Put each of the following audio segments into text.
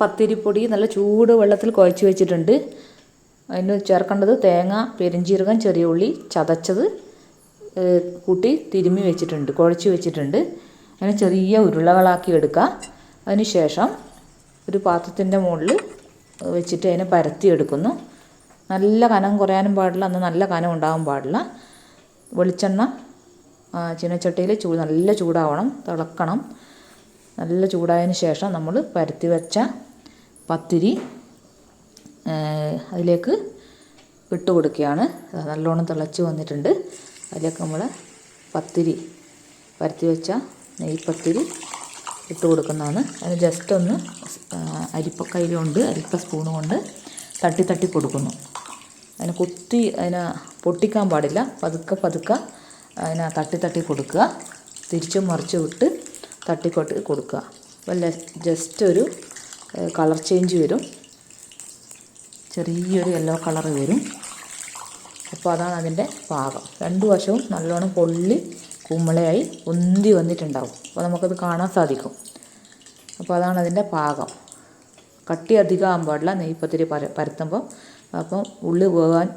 പത്തിരിപ്പൊടി നല്ല ചൂട് വെള്ളത്തിൽ കുഴച്ച് വെച്ചിട്ടുണ്ട്. അതിന് ചേർക്കേണ്ടത് തേങ്ങ പെരിഞ്ചീരകം ചെറിയ ഉള്ളി ചതച്ചത് കൂട്ടി തിരുമ്മി വെച്ചിട്ടുണ്ട് കുഴച്ച് വെച്ചിട്ടുണ്ട്. അതിനെ ചെറിയ ഉരുളകളാക്കി എടുക്കുക അതിന് ശേഷം ഒരു പാത്രത്തിന്റെ മുകളിൽ വെച്ചിട്ട് അതിനെ പരത്തി എടുക്കുന്നു. നല്ല കനം കുറയാനും പാടില്ല അന്ന് നല്ല കനം ഉണ്ടാകാൻ പാടില്ല. വെളിച്ചെണ്ണ ചീനച്ചട്ടിയിൽ ചൂ നല്ല ചൂടാവണം തിളക്കണം. നല്ല ചൂടായതിന് ശേഷം നമ്മൾ പരത്തി വെച്ച പത്തിരി അതിലേക്ക് ഇട്ട് കൊടുക്കുകയാണ്. നല്ലോണം തിളച്ച് വന്നിട്ടുണ്ട്. അതിലേക്ക് നമ്മൾ പത്തിരി പരത്തി വെച്ച നെയ്പത്തിരി ഇട്ട് കൊടുക്കുന്നതാണ്. അതിന് ജസ്റ്റ് ഒന്ന് അരിപ്പ കൊണ്ട് അരിപ്പ സ്പൂൺ കൊണ്ട് തട്ടി തട്ടി കൊടുക്കുന്നു. അതിന് കുത്തി അതിനെ പൊട്ടിക്കാൻ പാടില്ല. പതുക്കെ പതുക്കെ അതിനെ തട്ടി തട്ടി കൊടുക്കുക. തിരിച്ചും മറിച്ചും ഇട്ട് തട്ടിക്കൊട്ടി കൊടുക്കുക. വല്ല ജസ്റ്റ് ഒരു കളർ ചേഞ്ച് വരും. ചെറിയൊരു യെല്ലോ കളർ വരും. അപ്പോൾ അതാണ് അതിന്റെ പാകം. രണ്ടു വശവും നല്ലോണം പൊള്ളി കുമ്മളയായി ഉന്തി വന്നിട്ടുണ്ടാവും. അപ്പോൾ നമുക്കത് കാണാൻ സാധിക്കും. അപ്പോൾ അതാണ് അതിന്റെ പാകം. കട്ടി അധികം ആകാൻ പാടില്ല. നെയ്പ്പത്തിരി പര പരത്തുമ്പോൾ അപ്പം ഉള്ളി വേവാൻ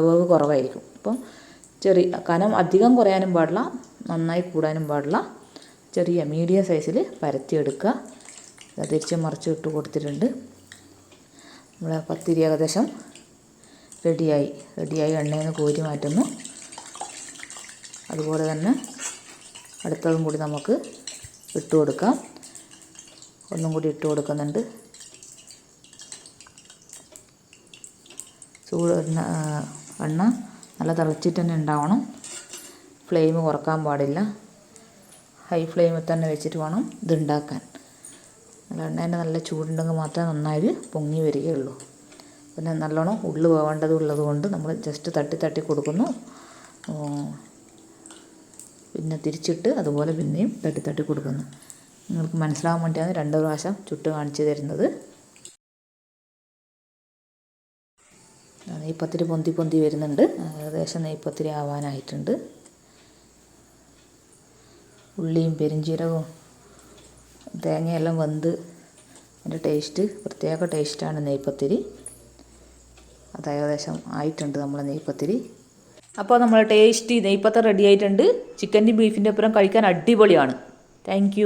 വേവ് കുറവായിരിക്കും. അപ്പം ചെറിയ കനം അധികം കുറയാനും പാടില്ല. നന്നായി കൂടാനും പാടില്ല. ചെറിയ മീഡിയം സൈസിൽ പരത്തിയെടുക്കുക. തിരിച്ച് മറിച്ച് ഇട്ട് കൊടുത്തിട്ടുണ്ട്. നമ്മളെ പത്തിരി ഏകദേശം റെഡിയായി. റെഡിയായി എണ്ണയിൽ നിന്ന് കോരി മാറ്റുന്നു. അതുപോലെ തന്നെ അടുത്തതും കൂടി നമുക്ക് ഇട്ട് കൊടുക്കാം. ഒന്നും കൂടി ഇട്ട് കൊടുക്കുന്നുണ്ട്. ചൂട് എണ്ണ നല്ല തിളച്ചിട്ട് തന്നെ ഉണ്ടാവണം. ഫ്ലെയിം കുറയ്ക്കാൻ പാടില്ല. ഹൈ ഫ്ലെയിമിൽ തന്നെ വെച്ചിട്ട് വേണം ഇത് ഉണ്ടാക്കാൻ നല്ല ചൂടുണ്ടെങ്കിൽ മാത്രമേ നന്നായി പൊങ്ങി വരികയുള്ളൂ. പിന്നെ നല്ലോണം ഉള്ളു പോകേണ്ടത് ഉള്ളത് കൊണ്ട് നമ്മൾ ജസ്റ്റ് തട്ടി തട്ടി കൊടുക്കുന്നു. പിന്നെ തിരിച്ചിട്ട് അതുപോലെ പിന്നെയും തട്ടി തട്ടി കൊടുക്കുന്നു. നിങ്ങൾക്ക് മനസ്സിലാവാൻ വേണ്ടിയാണ് രണ്ട് പ്രാവശ്യം ചുട്ട് കാണിച്ചു തരുന്നത്. നെയ്പ്പത്തിരി പൊന്തി പൊന്തി വരുന്നുണ്ട്. ഏകദേശം നെയ്പ്പത്തിരി ആവാനായിട്ടുണ്ട്. ഉള്ളിയും പെരിഞ്ചീരകവും തേങ്ങയെല്ലാം വെന്ത് അതിന്റെ ടേസ്റ്റ് പ്രത്യേക ടേസ്റ്റാണ് നെയ്പ്പത്തിരി അത് ഏകദേശം ആയിട്ടുണ്ട് നമ്മളെ നെയ്പ്പത്തിരി അപ്പോൾ നമ്മൾ ടേസ്റ്റി നെയ്പ്പത്ത റെഡി ആയിട്ടുണ്ട്. ചിക്കന്റെയും ബീഫിന്റെ ഒപ്പം കഴിക്കാൻ അടിപൊളിയാണ്. താങ്ക്